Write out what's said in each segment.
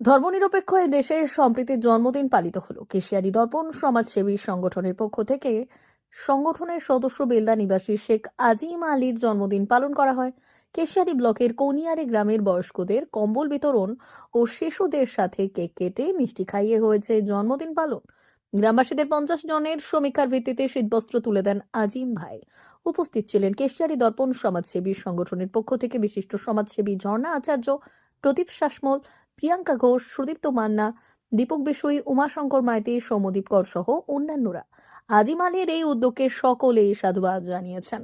ধর্মনিরপেক্ষ এই দেশের সম্প্রীতির জন্মদিন পালিত হলো। কেশিয়ারি দর্পণ সমাজসেবী সংগঠনের পক্ষ থেকে সংগঠনের সদস্য বেলদা নিবাসী শেখ আজিম আলীর জন্মদিন পালন করা হয়। কেশিয়ারি ব্লকের কোনিয়ারি গ্রামের বয়স্কদের কম্বল বিতরণ ও শিশুদের সাথে কেক কেটে মিষ্টি খাইয়ে হয়েছে জন্মদিন পালন। গ্রামবাসীদের পঞ্চাশ জনের সমীক্ষার ভিত্তিতে শীতবস্ত্র তুলে দেন আজিম ভাই। উপস্থিত ছিলেন কেশিয়ারি দর্পণ সমাজসেবী সংগঠনের পক্ষ থেকে বিশিষ্ট সমাজসেবী ঝর্ণা আচার্য প্রদীপ শাসমল প্রিয়াঙ্কা ঘোষ, সুদীপ্ত মান্না, দীপক বিশুই, উমাশঙ্কর মাইতি সৌমদীপ কর সহ অন্যান্যরা। আজিম আলীর এই উদ্যোগকে সকলেই সাধুবাদ জানিয়েছেন।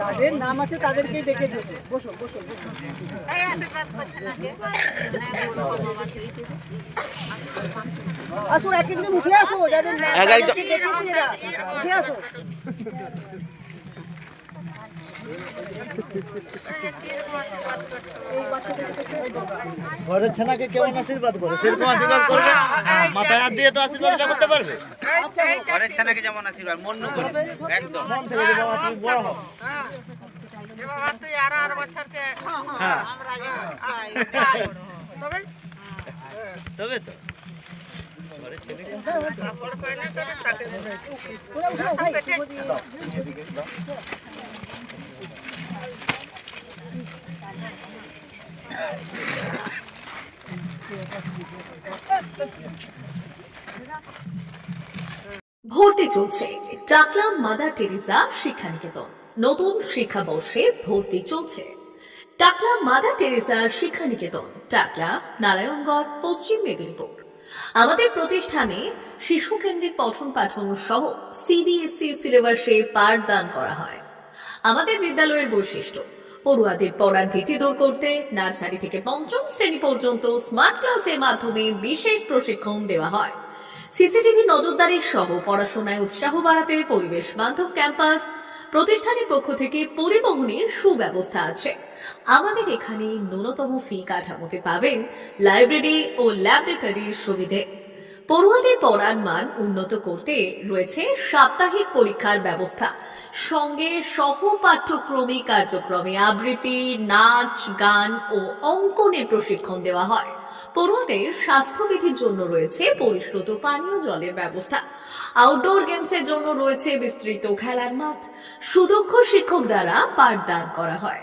যাদের নাম আছে আসো, এক একজন উঠে আসো, যাদের আসো। ঘরের ছেনাকে কেমন আশীর্বাদ করে? সেরকম আশীর্বাদ করবে মাথায় হাত দিয়ে তো আশীর্বাদটা করতে পারবে। ঘরের ছেলেকে যেমন আশীর্বাদ মন্য করবে একদম। মন থেকে যে বাবা তুমি বড় হও হ্যাঁ। তবে? তো। ঘরের ছেলেকে ভর্তি চলছে টাকলা মাদার টেরিজা শিক্ষানিকেতন। নতুন শিক্ষাবর্ষে ভর্তি চলছে। টাকলা মাদার টেরিজা শিক্ষানিকেতন টাকলা নারায়ণগড়, পশ্চিম মেদিনীপুর। আমাদের প্রতিষ্ঠানে শিশু কেন্দ্রিক পঠন পাঠন সহ সিবিএসই সিলেবাসে পাঠদান করা হয়। আমাদের বিদ্যালয়ের বৈশিষ্ট্য। পড়ুয়াদের পড়ার ভীতি দূর করতে নার্সারি থেকে পঞ্চম শ্রেণি পর্যন্ত স্মার্ট ক্লাসের মাধ্যমে বিশেষ প্রশিক্ষণ দেওয়া হয়। সিসিটিভি নজরদারি সহ পড়াশোনায় উৎসাহ বাড়াতে পরিবেশ বান্ধব ক্যাম্পাস প্রতিষ্ঠানের পক্ষ থেকে পরিবহনের সুব্যবস্থা আছে। আমাদের এখানে ন্যূনতম ফি কাঠামোতে পাবেন লাইব্রেরি ও ল্যাবরেটরির সুবিধে। পড়ুয়াদের পড়ার মান উন্নত করতে রয়েছে সাপ্তাহিক পরীক্ষার ব্যবস্থা। সঙ্গে সহ পাঠ্যক্রমিক কার্যক্রমে আবৃত্তি, নাচ, গান ও অঙ্কনের প্রশিক্ষণ দেওয়া হয়। পড়ুয়াদের স্বাস্থ্যবিধির জন্য রয়েছে পরিশ্রুত পানীয় জলের ব্যবস্থা। আউটডোর গেমসের জন্য রয়েছে বিস্তৃত খেলার মাঠ। সুদক্ষ শিক্ষক দ্বারা পাঠদান করা হয়।